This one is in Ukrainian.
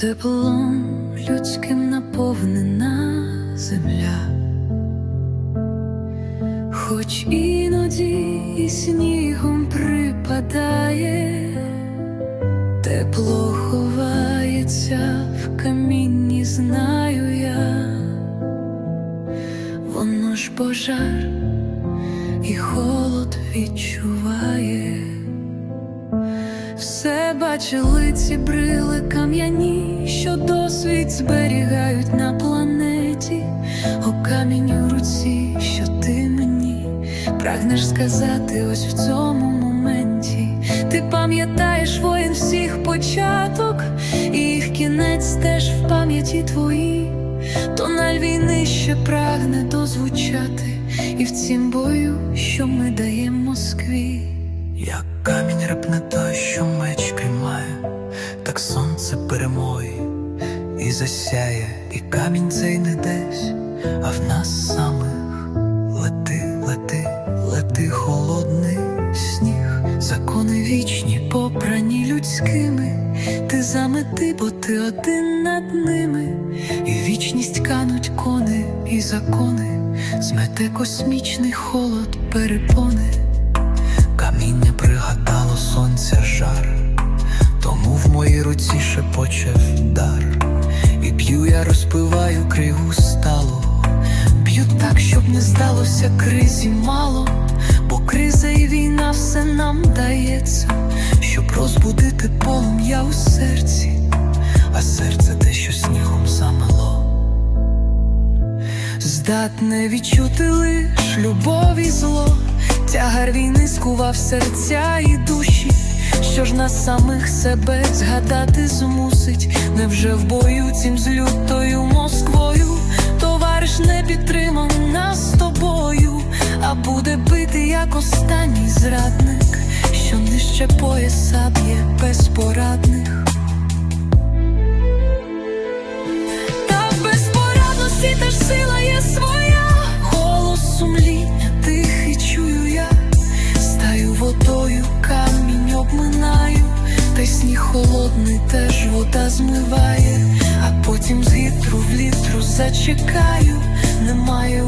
Теплом людським наповнена земля, хоч іноді і снігом припадає, тепло ховається в камінні, знаю я, воно ж пожар і холод відчуває. Все бачили ці брили кам'яні, що досвід зберігають на планеті, о камінь у руці, що ти мені прагнеш сказати ось в цьому моменті. Ти пам'ятаєш воїн всіх початок, і їх кінець теж пам'яті твоїй. Тональ війни ще прагне дозвучати, і в цім бою, що ми даємо Москві. Як камінь репне той, що меч приймає, так сонце перемоги і засяє, і камінь цей не десь, а в нас самих лети, лети, лети, холодний сніг. Закони вічні, попрані людськими, ти замети, бо ти один над ними, і вічність кануть кони і закони, змете космічний холод перепони. Каміння пригадало сонця жар, тому в моїй руці шепоче дар, і п'ю я розпиваю кригу сталу. Б'ю так, щоб не здалося кризі мало, бо криза і війна все нам дається, щоб розбудити полум'я у серці, а серце те, що снігом замело. здатне відчути лиш любов і зло, тягар війни скував серця і душі. Що ж нас самих себе згадати змусить, невже в бою цім з лютою Москвою, товариш не підтримав нас з тобою, а буде бити як останній зрадник, що нижче пояса б'є безпорадних. Та в безпорадності теж сила є своя. Голос сумління тихий чую я, стаю водою, камінь обминаю, та й сніг холодний теж вода змиває, а потім з вітру в літру зачекаю, немає